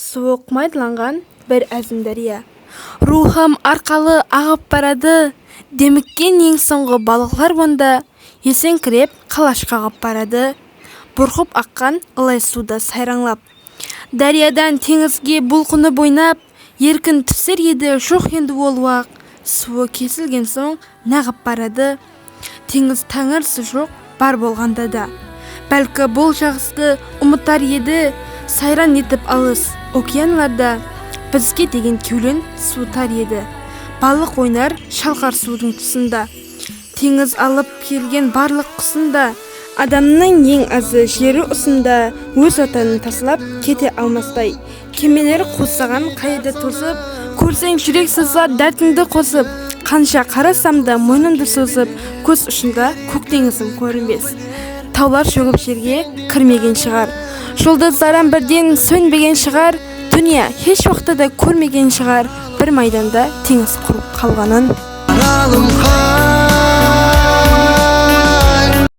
суық майдаланған бір әзім дария рухым арқалы ағып барады. Деміккен ең соңғы балықлар онда есеңкіреп қалаш қағып барады. Бұрқып аққан ылай суда сайраңлап. Дариядан теңізге бұлқынып ойнап еркін түсер еді жоқ енді ол уақ. Суы кесілген соң нағып барады. Теңіз тәңірісі жоқ бар болғанда да. Бәлкі бұл жағысты ұмытар еді. Сайран етіп алыс. Океанларда бізге деген кеулен суытар еді. Балық ойнар шалқар судың тұсында. Теңіз алып келген барлық құсында адамның ең азы жері ұсында өз отанын тастап кете алмастай. Кемелер қусаған қайды тосып көрсең жүрек сызлар дәртіңді қосып қанша қарасам да мойнымды созып көз ұшында көк теңізім көрінбес. Таулар шөгіп жерге кірмеген шығар. Жұлдыздардан бірден сөнбеген шығар дүния еш уақытта да көрмеген шығар бір майданда теңіз құрып қалғанын.